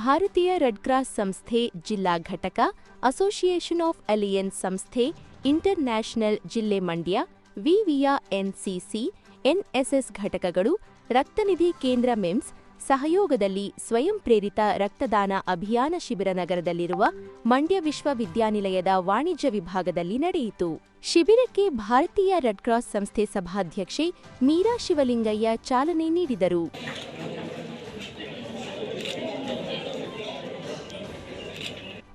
ಭಾರತೀಯ red cross ಸಂಸ್ಥೆ ಜಿಲ್ಲಾ ಘಟಕ ಅಸೋಸಿಯೇಷನ್ ಆಫ್ ಅಲಿಯನ್ಸ್ ಸಂಸ್ಥೆ ಇಂಟರ್ ನ್ಯಾಷನಲ್ ಜಿಲ್ಲೆ ಮಂಡ್ಯ ವಿವಿಯ ಎನ್ಸಿಸಿ ಎನ್ಎಸ್ಎಸ್ ಘಟಕಗಳು ರಕ್ತನಿಧಿ ಕೇಂದ್ರ ಮಿಮ್ಸ್, ಸಹಯೋಗದಲ್ಲಿ ಸ್ವಯಂ ಪ್ರೇರಿತ ರಕ್ತದಾನ ಅಭಿಯಾನ ಶಿಬಿರ ನಗರದಲ್ಲಿರುವ ಮಂಡ್ಯ ವಿಶ್ವವಿದ್ಯಾನಿಲಯದ ವಾಣಿಜ್ಯ ವಿಭಾಗದಲ್ಲಿ ನಡೆಯಿತು. ಶಿಬಿರಕ್ಕೆ ಭಾರತೀಯ ರೆಡ್ ಕ್ರಾಸ್ ಸಂಸ್ಥೆ ಸಭಾಧ್ಯಕ್ಷೆ ಮೀರಾ ಶಿವಲಿಂಗಯ್ಯ ಚಾಲನೆ ನೀಡಿದರು.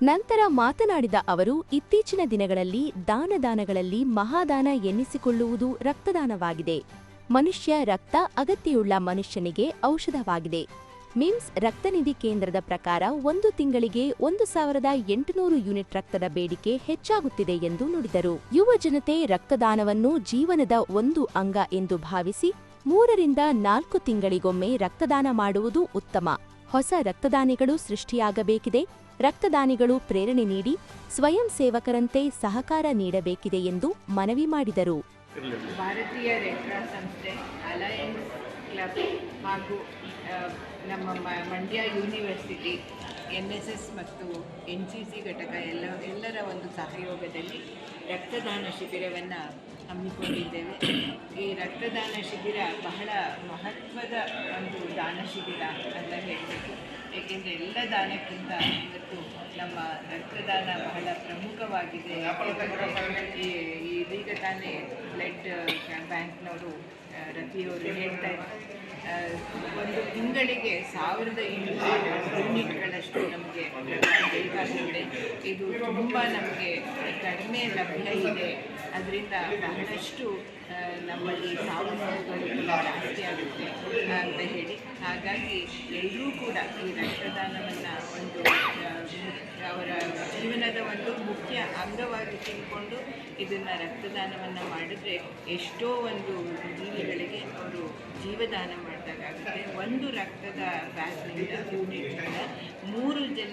ನಂತರ ಮಾತನಾಡಿದ ಅವರು, ಇತ್ತೀಚಿನ ದಿನಗಳಲ್ಲಿ ದಾನದಾನಗಳಲ್ಲಿ ಮಹಾದಾನ ಎನ್ನಿಸಿಕೊಳ್ಳುವುದು ರಕ್ತದಾನವಾಗಿದೆ. ಮನುಷ್ಯ ರಕ್ತ ಅಗತ್ಯವುಳ್ಳ ಮನುಷ್ಯನಿಗೆ ಔಷಧವಾಗಿದೆ. ಮಿಮ್ಸ್ ರಕ್ತನಿಧಿ ಕೇಂದ್ರದ ಪ್ರಕಾರ ಒಂದು ತಿಂಗಳಿಗೆ ಒಂದು ಸಾವಿರದ ಎಂಟುನೂರು ಯೂನಿಟ್ ರಕ್ತದ ಬೇಡಿಕೆ ಹೆಚ್ಚಾಗುತ್ತಿದೆ ಎಂದು ನುಡಿದರು. ಯುವ ಜನತೆ ರಕ್ತದಾನವನ್ನು ಜೀವನದ ಒಂದು ಅಂಗ ಎಂದು ಭಾವಿಸಿ ಮೂರರಿಂದ ನಾಲ್ಕು ತಿಂಗಳಿಗೊಮ್ಮೆ ರಕ್ತದಾನ ಮಾಡುವುದು ಉತ್ತಮ. ಹೊಸ ರಕ್ತದಾನಿಗಳು ಸೃಷ್ಟಿಯಾಗಬೇಕಿದೆ. ರಕ್ತದಾನಿಗಳು ಪ್ರೇರಣೆ ನೀಡಿ ಸ್ವಯಂ ಸೇವಕರಂತೆ ಸಹಕಾರ ನೀಡಬೇಕಿದೆ ಎಂದು ಮನವಿ ಮಾಡಿದರು. ಭಾರತೀಯ ರೆಡ್ ಸಂಸ್ಥೆ ಅಲಯನ್ಸ್ ಕ್ಲಬ್ ಹಾಗೂ ನಮ್ಮ Mandya university N S S ಮತ್ತು ಎನ್ ಸಿ ಸಿ ಘಟಕ ಎಲ್ಲ, ಎಲ್ಲರ ಒಂದು ಸಹಯೋಗದಲ್ಲಿ ರಕ್ತದಾನ ಶಿಬಿರವನ್ನು ಹಮ್ಮಿಕೊಂಡಿದ್ದೇವೆ. ಈ ರಕ್ತದಾನ ಶಿಬಿರ ಬಹಳ ಮಹತ್ವದ ಒಂದು ದಾನ ಶಿಬಿರ ಅಂತ ಹೇಳಬೇಕು. ಏಕೆಂದರೆ ಎಲ್ಲ ದಾನಕ್ಕಿಂತ ಇವತ್ತು ನಮ್ಮ ರಕ್ತದಾನ ಬಹಳ ಪ್ರಮುಖವಾಗಿದೆ. ಇದೀಗ ತಾನೇ ಬ್ಲಡ್ ಬ್ಯಾಂಕ್ನವರು ರತಿಯವರು ಹೇಳ್ತಾ ಇದ್ದಾರೆ. ಒಂದು ತಿಂಗಳಿಗೆ ಸಾವಿರದ ಇನ್ನೂರು ಯೂನಿಟ್ಗಳಷ್ಟು ನಮಗೆ ಬೇಕಾಗುತ್ತದೆ ಇದು ತುಂಬ ನಮಗೆ ಕಡಿಮೆ ಲಭ್ಯ ಇದೆ. ಅದರಿಂದ ಬಹಳಷ್ಟು ನಮ್ಮಲ್ಲಿ ಸಾವು ನೋವುಗಳು ಜಾಸ್ತಿ ಆಗುತ್ತೆ ಅಂತ ಹೇಳಿ. ಹಾಗಾಗಿ ಎಲ್ಲರೂ ಕೂಡ ಈ ರಕ್ತದಾನವನ್ನು ಒಂದು ಅವರ ಜೀವನದ ಒಂದು ಮುಖ್ಯ ಅಂಗವಾಗಿ ತಿಳ್ಕೊಂಡು ಇದನ್ನು ರಕ್ತದಾನವನ್ನು ಮಾಡಿದ್ರೆ ಎಷ್ಟೋ ಒಂದು ಜೀವಿಗಳಿಗೆ ಅವರು ಜೀವದಾನ ಮಾಡಿದಾಗುತ್ತೆ ಒಂದು ರಕ್ತದ ಬ್ಯಾಗ್ನಿಂದ ಯೂನಿಟ್ನಿಂದ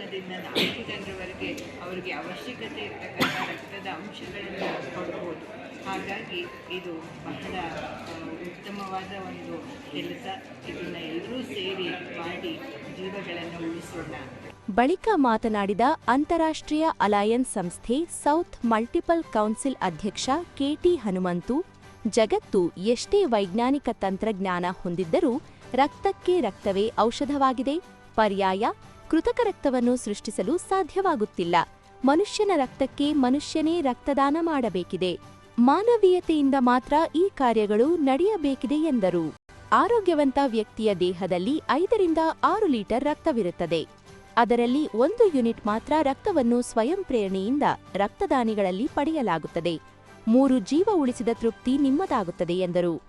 ಮೂರು ಜನದಿಂದ ನಾಲ್ಕು ಜನರವರೆಗೆ ಅವರಿಗೆ ಅವಶ್ಯಕತೆ ಇರತಕ್ಕಂಥ ರಕ್ತದ ಅಂಶಗಳನ್ನು ಕೊಡ್ಬೋದು. ಹಾಗಾಗಿ ಇದು ಬಹಳ ಉತ್ತಮವಾದ ಒಂದು ಕೆಲಸ. ಇದನ್ನು ಎಲ್ಲರೂ ಸೇರಿ ಮಾಡಿ ಜೀವಗಳನ್ನು ಉಳಿಸೋಣ. ಬಳಿಕ ಮಾತನಾಡಿದ ಅಂತಾರಾಷ್ಟ್ರೀಯ ಅಲಯನ್ಸ್ ಸಂಸ್ಥೆ ಸೌತ್ ಮಲ್ಟಿಪಲ್ ಕೌನ್ಸಿಲ್ ಅಧ್ಯಕ್ಷ ಕೆಟಿ ಹನುಮಂತು, ಜಗತ್ತು ಎಷ್ಟೇ ವೈಜ್ಞಾನಿಕ ತಂತ್ರಜ್ಞಾನ ಹೊಂದಿದ್ದರೂ ರಕ್ತಕ್ಕೆ ರಕ್ತವೇ ಔಷಧವಾಗಿದೆ. ಪರ್ಯಾಯ ಕೃತಕ ರಕ್ತವನ್ನು ಸೃಷ್ಟಿಸಲು ಸಾಧ್ಯವಾಗುತ್ತಿಲ್ಲ. ಮನುಷ್ಯನ ರಕ್ತಕ್ಕೆ ಮನುಷ್ಯನೇ ರಕ್ತದಾನ ಮಾಡಬೇಕಿದೆ. ಮಾನವೀಯತೆಯಿಂದ ಮಾತ್ರ ಈ ಕಾರ್ಯಗಳು ನಡೆಯಬೇಕಿದೆ ಎಂದರು. ಆರೋಗ್ಯವಂತ ವ್ಯಕ್ತಿಯ ದೇಹದಲ್ಲಿ ಐದರಿಂದ ಆರು ಲೀಟರ್ ರಕ್ತವಿರುತ್ತದೆ. ಅದರಲ್ಲಿ ಒಂದು ಯೂನಿಟ್ ಮಾತ್ರ ರಕ್ತವನ್ನು ಸ್ವಯಂ ಪ್ರೇರಣೆಯಿಂದ ರಕ್ತದಾನಿಗಳಲ್ಲಿ ಪಡೆಯಲಾಗುತ್ತದೆ. ಮೂರು ಜೀವ ಉಳಿಸಿದ ತೃಪ್ತಿ ನಿಮ್ಮದಾಗುತ್ತದೆ ಎಂದರು.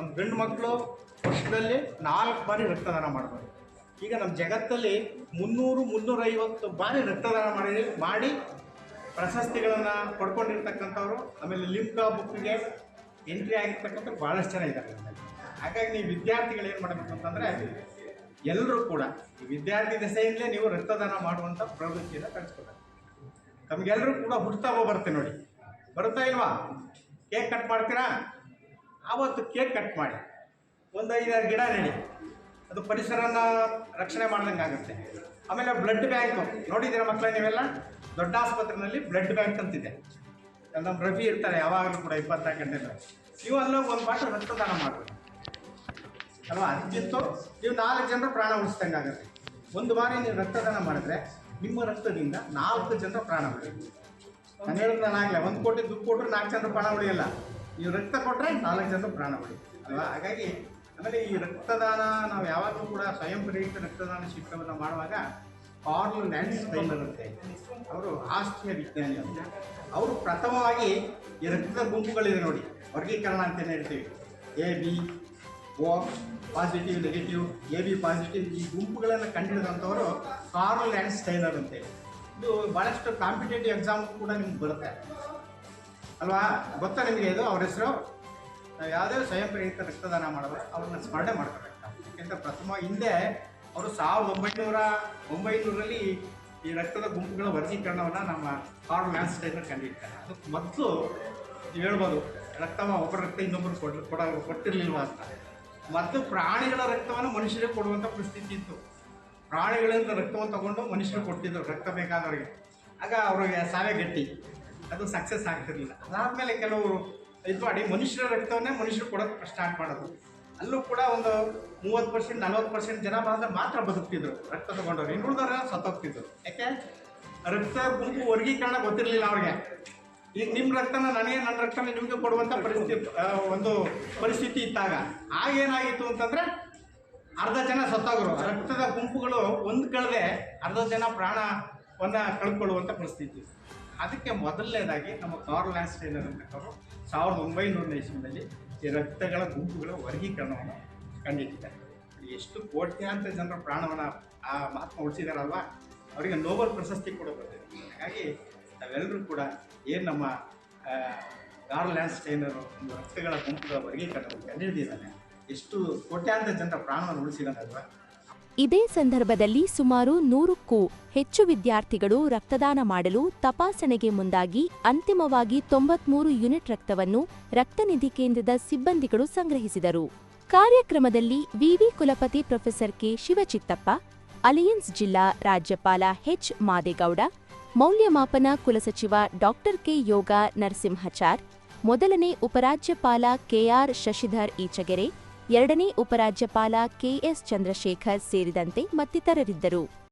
ನಮ್ಮ ಗಂಡು ಮಕ್ಕಳು ವರ್ಷದಲ್ಲಿ ನಾಲ್ಕು ಬಾರಿ ರಕ್ತದಾನ ಮಾಡ್ತಾರೆ. ಈಗ ನಮ್ಮ ಜಗತ್ತಲ್ಲಿ ಮುನ್ನೂರು, ಮುನ್ನೂರೈವತ್ತು ಬಾರಿ ರಕ್ತದಾನ ಮಾಡಿ ಮಾಡಿ ಪ್ರಶಸ್ತಿಗಳನ್ನು ಪಡ್ಕೊಂಡಿರ್ತಕ್ಕಂಥವ್ರು, ಆಮೇಲೆ ಲಿಮ್ಕಾ ಬುಕ್ಗೆ ಎಂಟ್ರಿ ಆಗಿರ್ತಕ್ಕಂಥ ಭಾಳಷ್ಟು ಜನ ಇದ್ದಾರೆ. ಹಾಗಾಗಿ ನೀವು ವಿದ್ಯಾರ್ಥಿಗಳು ಏನು ಮಾಡಬೇಕು ಅಂತಂದರೆ ಎಲ್ಲರೂ ಕೂಡ ಈ ವಿದ್ಯಾರ್ಥಿ ದೆಸೆಯಿಂದಲೇ ನೀವು ರಕ್ತದಾನ ಮಾಡುವಂಥ ಪ್ರವೃತ್ತಿಯನ್ನು ಕಳಿಸ್ಕೊಬೇಕು ತಮಗೆಲ್ಲರೂ ಕೂಡ ಹುಟ್ಟುತ್ತಾ ಬರುತ್ತೆ ನೋಡಿ. ಬರುತ್ತಾ ಇಲ್ವಾ? ಕೇಕ್ ಕಟ್ ಮಾಡ್ತೀರಾ? ಆವತ್ತು ಕೇಕ್ ಕಟ್ ಮಾಡಿ. ಒಂದು ಐದಾರು ಗಿಡ ನೆಡಿ. ಅದು ಪರಿಸರನ ರಕ್ಷಣೆ ಮಾಡ್ದಂಗೆ ಆಗುತ್ತೆ. ಆಮೇಲೆ ಬ್ಲಡ್ ಬ್ಯಾಂಕು, ನೋಡಿದ್ದೀರಾ ಮಕ್ಕಳೇ ನೀವೆಲ್ಲ? ದೊಡ್ಡ ಆಸ್ಪತ್ರೆಯಲ್ಲಿ ಬ್ಲಡ್ ಬ್ಯಾಂಕ್ ಅಂತಿದೆ. ನಮ್ಮ ರಫಿ ಇರ್ತಾರೆ, ಯಾವಾಗಲೂ ಕೂಡ ಇಪ್ಪತ್ನಾಲ್ಕು ಗಂಟೆ ನೀವು ಅಲ್ಲೋಗಿ ಒಂದು ಬಾಟಲ್ ರಕ್ತದಾನ ಮಾಡಬೇಕು ಅಲ್ವಾ? ಅದಕ್ಕಿಂತ ನೀವು ನಾಲ್ಕು ಜನರ ಪ್ರಾಣ ಉಳಿಸ್ದಂಗೆ ಆಗುತ್ತೆ. ಒಂದು ಬಾರಿ ನೀವು ರಕ್ತದಾನ ಮಾಡಿದ್ರೆ ನಿಮ್ಮ ರಕ್ತದಿಂದ ನಾಲ್ಕು ಜನರ ಪ್ರಾಣ ಉಳಿಯುತ್ತೆ. ನಾನು ಹೇಳಿದ್ರೆ ನಾನು ಆಗಲ್ಲ ಒಂದು ಕೋಟಿ ದುಡ್ಡು ಕೊಟ್ಟರು ನಾಲ್ಕು ಜನರ ಪ್ರಾಣ ಉಳಿಯಲ್ಲ. ನೀವು ರಕ್ತ ಕೊಟ್ಟರೆ ನಾಲ್ಕು ಜನ ಪ್ರಾಣ ಉಳಿಯುತ್ತೆ ಅಲ್ವಾ? ಹಾಗಾಗಿ ಆಮೇಲೆ ಈ ರಕ್ತದಾನ ನಾವು ಯಾವಾಗಲೂ ಕೂಡ ಸ್ವಯಂ ಪ್ರೇರಿತ ರಕ್ತದಾನ ಶಿಕ್ಷಣವನ್ನು ಮಾಡುವಾಗ ಕಾರ್ಲ್ ಲ್ಯಾಂಡ್ಸ್ ಅಂತೆ ಅವರು ಆಸ್ಟ್ರಿಯ ವಿಜ್ಞಾನಿ ಅಂತ ಅವರು ಪ್ರಥಮವಾಗಿ ಈ ರಕ್ತದ ಗುಂಪುಗಳಿದೆ ನೋಡಿ. ವರ್ಗೀಕರಣ ಅಂತಲೇ ಹೇಳ್ತೀವಿ. A, B, O, positive, negative, A, B, positive ಈ ಗುಂಪುಗಳನ್ನು ಕಂಡಿಡಿದಂಥವರು ಕಾರ್ಲ್ ಲ್ಯಾಂಡ್ಸ್ ಸ್ಟೈನರ್ ಅಂತೇಳಿ ಇದು ಭಾಳಷ್ಟು ಕಾಂಪಿಟೇಟಿವ್ ಎಕ್ಸಾಮ್ ಕೂಡ ನಿಮ್ಗೆ ಬರುತ್ತೆ. ಅಲ್ವಾ? ಗೊತ್ತಾ ನಿಮಗೆ ಇದು? ಅವ್ರ ಹೆಸರು? ಯಾವುದೇ ಸ್ವಯಂ ಪ್ರೇರಿತ ರಕ್ತದಾನ ಮಾಡಿದ್ರೆ ಅವ್ರನ್ನ ಸ್ಮರಣೆ ಮಾಡ್ಕೋಬೇಕು ಯಾಕೆಂದರೆ ಪ್ರಥಮ ಹಿಂದೆ ಅವರು ಸಾವಿರದ ಒಂಬೈನೂರ ಒಂಬೈನೂರಲ್ಲಿ ಈ ರಕ್ತದ ಗುಂಪುಗಳ ವರ್ಗೀಕರಣವನ್ನು ನಮ್ಮ ಕಾರ್ಲ್ ಲ್ಯಾನ್ಸ್ ಸ್ಟೈನರ್ ಕಂಡಿರ್ತಾರೆ. ಅದಕ್ಕೆ ಮೊದಲು ಹೇಳ್ಬೋದು ರಕ್ತವ ಒಬ್ಬರ ರಕ್ತ ಇನ್ನೊಬ್ಬರು ಕೊಡ್ಲಿ ಕೊಡ, ಕೊಟ್ಟಿರಲಿಲ್ವ ಅಂತ. ಮತ್ತು ಪ್ರಾಣಿಗಳ ರಕ್ತವನ್ನು ಮನುಷ್ಯರಿಗೆ ಕೊಡುವಂಥ ಪರಿಸ್ಥಿತಿ ಇತ್ತು. ಪ್ರಾಣಿಗಳಿಂದ ರಕ್ತವನ್ನು ತಗೊಂಡು ಮನುಷ್ಯರು ಕೊಟ್ಟಿದ್ದರು ರಕ್ತ ಬೇಕಾದವರಿಗೆ. ಆಗ ಅವ್ರಿಗೆ ಸಾವೇ ಗಟ್ಟಿ. ಅದು ಸಕ್ಸಸ್ ಆಗ್ತಿರ್ಲಿಲ್ಲ. ಅದಾದಮೇಲೆ ಕೆಲವರು ಇದು ಮಾಡಿ ಮನುಷ್ಯರ ರಕ್ತವನ್ನೇ ಮನುಷ್ಯರು ಕೊಡೋಕ್ಕೆ ಸ್ಟಾರ್ಟ್ ಮಾಡೋದು. ಅಲ್ಲೂ ಕೂಡ ಒಂದು ಮೂವತ್ತು ಪರ್ಸೆಂಟ್ ನಲ್ವತ್ತು ಪರ್ಸೆಂಟ್ ಜನ ಬಂದರೆ ಮಾತ್ರ ಬದುಕ್ತಿದ್ರು. ರಕ್ತ ತಗೊಂಡವ್ರು. ಇನ್ನುಳಿದವ್ರೆಲ್ಲ ಸತ್ತೋಗ್ತಿದ್ರು. ಯಾಕೆ? ರಕ್ತ ಗುಂಪು ವರ್ಗೀಕರಣ ಗೊತ್ತಿರಲಿಲ್ಲ ಅವ್ರಿಗೆ. ಈಗ ನಿಮ್ಮ ರಕ್ತನ ನನಗೆ, ನನ್ನ ರಕ್ತನ ನಿಮಗೆ ಕೊಡುವಂಥ ಪರಿಸ್ಥಿತಿ ಒಂದು ಪರಿಸ್ಥಿತಿ ಇದ್ದಾಗ ಆಗೇನಾಗಿತ್ತು ಅಂತಂದರೆ ಅರ್ಧ ಜನ ಸತ್ತೋಗರು. ರಕ್ತದ ಗುಂಪುಗಳು ಒಂದು ಕಳೆದೆ ಅರ್ಧ ಜನ ಪ್ರಾಣವನ್ನು ಕಳ್ಕೊಳ್ಳುವಂಥ ಪರಿಸ್ಥಿತಿ. ಅದಕ್ಕೆ ಮೊದಲನೇದಾಗಿ ನಮ್ಮ ಕಾರ್ಲ್ ಲ್ಯಾನ್ಸ್ಟೈನರ್ ಅಂತಕ್ಕವರು ಸಾವಿರದ ಒಂಬೈನೂರನೇ ಇಸ್ವಿನಲ್ಲಿ ಈ ರಕ್ತಗಳ ಗುಂಪುಗಳ ವರ್ಗೀಕರಣವನ್ನು ಕಂಡಿಟ್ಟಿದ್ದಾರೆ ಎಷ್ಟು ಕೋಟ್ಯಾಂತರ ಜನರ ಪ್ರಾಣವನ್ನು ಆ ಮಹಾತ್ಮ ಉಳಿಸಿದಾರಲ್ವ ಅವರಿಗೆ ನೋಬಲ್ ಪ್ರಶಸ್ತಿ ಕೂಡ ಬರ್ತದೆ ಹಾಗಾಗಿ ನಾವೆಲ್ಲರೂ ಕೂಡ ಏನು ನಮ್ಮ ಕಾರ್ಲ್ ಒಂದು ರಕ್ತಗಳ ಗುಂಪುಗಳ ವರ್ಗೀಕರಣವನ್ನು ಕಂಡುಹಿಡಿದಿದ್ದಾನೆ ಎಷ್ಟು ಕೋಟ್ಯಾಂತರ ಜನರ ಪ್ರಾಣವನ್ನು ಉಳಿಸಿದಾನಲ್ವಾ ಇದೇ ಸಂದರ್ಭದಲ್ಲಿ ಸುಮಾರು ನೂರಕ್ಕೂ ಹೆಚ್ಚು ವಿದ್ಯಾರ್ಥಿಗಳು ರಕ್ತದಾನ ಮಾಡಲು ತಪಾಸಣೆಗೆ ಮುಂದಾಗಿ ಅಂತಿಮವಾಗಿ ತೊಂಬತ್ಮೂರು ಯೂನಿಟ್ ರಕ್ತವನ್ನು ರಕ್ತನಿಧಿ ಕೇಂದ್ರದ ಸಿಬ್ಬಂದಿಗಳು ಸಂಗ್ರಹಿಸಿದರು. ಕಾರ್ಯಕ್ರಮದಲ್ಲಿ ವಿವಿ ಕುಲಪತಿ ಪ್ರೊಫೆಸರ್ ಕೆ ಶಿವಚಿತ್ತಪ್ಪ, ಅಲಯನ್ಸ್ ಜಿಲ್ಲಾ ರಾಜ್ಯಪಾಲ ಎಚ್ ಮಾದೇಗೌಡ, ಮೌಲ್ಯಮಾಪನ ಕುಲಸಚಿವ ಡಾಕ್ಟರ್ ಕೆ ಯೋಗ ನರಸಿಂಹಚಾರ್, ಮೊದಲನೇ ಉಪರಾಜ್ಯಪಾಲ ಕೆಆರ್ ಶಶಿಧರ್ ಈಚಗೆರೆ ಎರಡನೇ ಉಪರಾಜ್ಯಪಾಲ ಕೆಎಸ್ ಚಂದ್ರಶೇಖರ್ ಸೇರಿದಂತೆ ಮತ್ತಿತರರಿದ್ದರು.